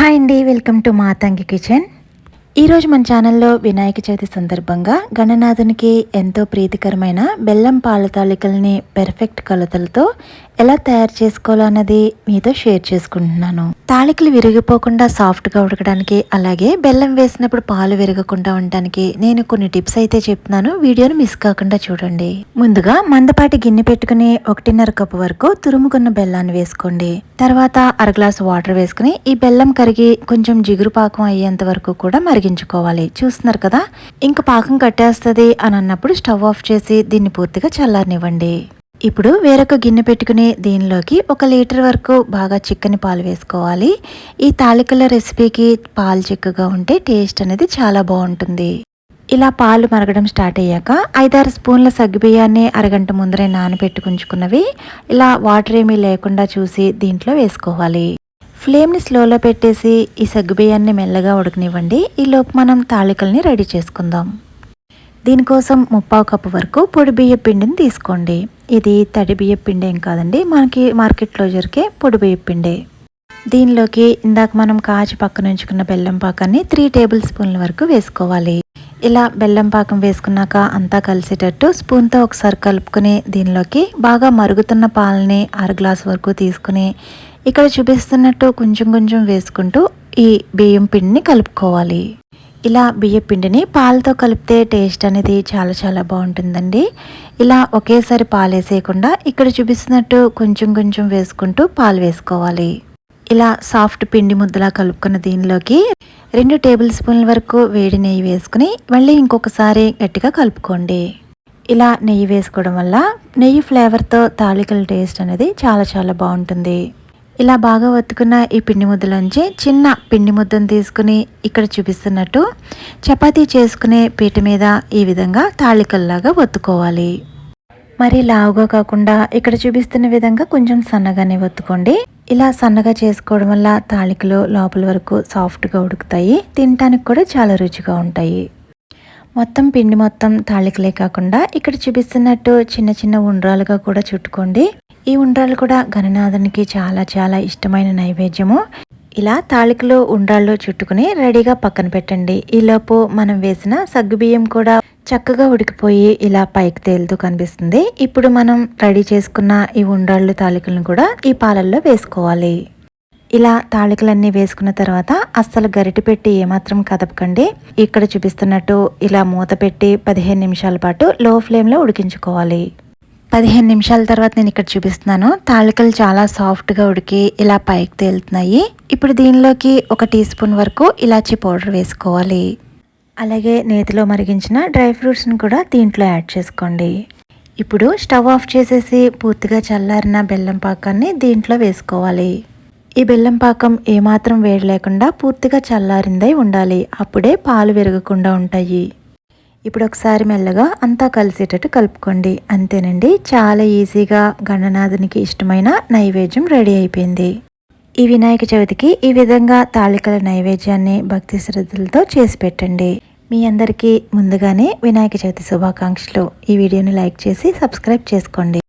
Hi అండి welcome to Matangi kitchen. ఈరోజు మన ఛానల్లో వినాయక చవితి సందర్భంగా గణనాథునికి ఎంతో ప్రీతికరమైన బెల్లం పాల తాలికల్ని పెర్ఫెక్ట్ కొలతలతో ఎలా తయారు చేసుకోవాలన్నది మీతో షేర్ చేసుకుంటున్నాను. తాళికలు విరిగిపోకుండా సాఫ్ట్గా ఉడకడానికి అలాగే బెల్లం వేసినప్పుడు పాలు విరగకుండా ఉండడానికి నేను కొన్ని టిప్స్ అయితే చెప్తున్నాను. వీడియోను మిస్ కాకుండా చూడండి. ముందుగా మందపాటి గిన్నె పెట్టుకుని ఒకటిన్నర కప్పు వరకు తురుముకున్న బెల్లాన్ని వేసుకోండి. తర్వాత అర గ్లాస్ వాటర్ వేసుకుని ఈ బెల్లం కరిగి కొంచెం జిగురు పాకం అయ్యేంత వరకు కూడా మరిగించుకోవాలి. చూస్తున్నారు కదా? ఇంక పాకం కట్టేస్తుంది అని అన్నప్పుడు స్టవ్ ఆఫ్ చేసి దీన్ని పూర్తిగా చల్లారనివ్వండి. ఇప్పుడు వేరొక గిన్నె పెట్టుకుని దీనిలోకి ఒక లీటర్ వరకు బాగా చిక్కని పాలు వేసుకోవాలి. ఈ తాలికల రెసిపీకి పాలు చిక్కగా ఉంటే టేస్ట్ అనేది చాలా బాగుంటుంది. ఇలా పాలు మరగడం స్టార్ట్ అయ్యాక ఐదారు స్పూన్ల సగ్గుబియ్యాన్ని అరగంట ముందరే నానబెట్టుకుంచుకున్నవి. ఇలా వాటర్ ఏమీ లేకుండా చూసి దీంట్లో వేసుకోవాలి. ఫ్లేమ్ని స్లోలో పెట్టేసి ఈ సగ్గుబియ్యాన్ని మెల్లగా ఉడకనివ్వండి. ఈలోపు మనం తాళికల్ని రెడీ చేసుకుందాం. దీనికోసం ముప్పావు కప్పు వరకు పొడి బియ్య పిండిని తీసుకోండి. ఇది తడి బియ్య పిండి ఏం కాదండి మనకి మార్కెట్లో జరిగే పొడి బియ్య పిండి. దీనిలోకి ఇందాక మనం కాచి పక్కన ఉంచుకున్న బెల్లం పాకాన్ని త్రీ టేబుల్ స్పూన్ల వరకు వేసుకోవాలి. ఇలా బెల్లం పాకం వేసుకున్నాక అంతా కలిసేటట్టు స్పూన్తో ఒకసారి కలుపుకుని దీనిలోకి బాగా మరుగుతున్న పాలని అర గ్లాస్ వరకు తీసుకుని ఇక్కడ చూపిస్తున్నట్టు కొంచెం కొంచెం వేసుకుంటూ ఈ బియ్యం పిండిని కలుపుకోవాలి. ఇలా బియ్యపిండిని పాలతో కలిపితే టేస్ట్ అనేది చాలా చాలా బాగుంటుందండి. ఇలా ఒకేసారి పాలు వేసేయకుండా ఇక్కడ చూపిస్తున్నట్టు కొంచెం కొంచెం వేసుకుంటూ పాలు వేసుకోవాలి. ఇలా సాఫ్ట్ పిండి ముద్దలా కలుపుకున్న దీనిలోకి రెండు టేబుల్ స్పూన్ల వరకు వేడి నెయ్యి వేసుకుని మళ్ళీ ఇంకొకసారి గట్టిగా కలుపుకోండి. ఇలా నెయ్యి వేసుకోవడం వల్ల నెయ్యి ఫ్లేవర్తో తాళికల టేస్ట్ అనేది చాలా చాలా బాగుంటుంది. ఇలా బాగా వత్తుకున్న ఈ పిండి ముద్దలోంచి చిన్న పిండి ముద్దను తీసుకుని ఇక్కడ చూపిస్తున్నట్టు చపాతీ చేసుకునే పీట మీద ఈ విధంగా తాళికల్లాగా ఒత్తుకోవాలి. మరి లావుగా కాకుండా ఇక్కడ చూపిస్తున్న విధంగా కొంచెం సన్నగానే ఒత్తుకోండి. ఇలా సన్నగా చేసుకోవడం వల్ల తాళికలు లోపల వరకు సాఫ్ట్గా ఉడుకుతాయి. తినటానికి కూడా చాలా రుచిగా ఉంటాయి. మొత్తం పిండి మొత్తం తాళికలే కాకుండా ఇక్కడ చూపిస్తున్నట్టు చిన్న చిన్న ఉండ్రాలుగా కూడా చుట్టుకోండి. ఈ ఉండ్రాలు కూడా గణనాథునికి చాలా చాలా ఇష్టమైన నైవేద్యము. ఇలా తాళికలు ఉండ్రాళ్ళు చుట్టుకుని రెడీగా పక్కన పెట్టండి. ఈలోపు మనం వేసిన సగ్గుబియ్యం కూడా చక్కగా ఉడికిపోయి ఇలా పైకి తేలుతూ కనిపిస్తుంది. ఇప్పుడు మనం రెడీ చేసుకున్న ఈ ఉండ్రాళ్ళు తాళికలను కూడా ఈ పాలల్లో వేసుకోవాలి. ఇలా తాళికలన్నీ వేసుకున్న తర్వాత అస్సలు గరిటె పెట్టి ఏమాత్రం కదపకండి. ఇక్కడ చూపిస్తున్నట్టు ఇలా మూత పెట్టి పదిహేను నిమిషాల పాటు లో ఫ్లేమ్లో ఉడికించుకోవాలి. పదిహేను నిమిషాల తర్వాత నేను ఇక్కడ చూపిస్తున్నాను. తాళికలు చాలా సాఫ్ట్గా ఉడికి ఇలా పైకి తేలుతున్నాయి. ఇప్పుడు దీనిలోకి ఒక టీ స్పూన్ వరకు ఇలాచీ పౌడర్ వేసుకోవాలి. అలాగే నేతిలో మరిగించిన డ్రై ఫ్రూట్స్ని కూడా దీంట్లో యాడ్ చేసుకోండి. ఇప్పుడు స్టవ్ ఆఫ్ చేసేసి పూర్తిగా చల్లారిన బెల్లం పాకాన్ని దీంట్లో వేసుకోవాలి. ఈ బెల్లం పాకం ఏమాత్రం వేడి లేకుండా పూర్తిగా చల్లారిందై ఉండాలి. అప్పుడే పాలు విరగకుండా ఉంటాయి. ఇప్పుడు ఒకసారి మెల్లగా అంతా కలిసేటట్టు కలుపుకోండి. అంతేనండి చాలా ఈజీగా గణనాథునికి ఇష్టమైన నైవేద్యం రెడీ అయిపోయింది. ఈ వినాయక చవితికి ఈ విధంగా తాళికల నైవేద్యాన్ని భక్తి శ్రద్ధలతో చేసి పెట్టండి. మీ అందరికీ ముందుగానే వినాయక చవితి శుభాకాంక్షలు. ఈ వీడియోని లైక్ చేసి సబ్స్క్రైబ్ చేసుకోండి.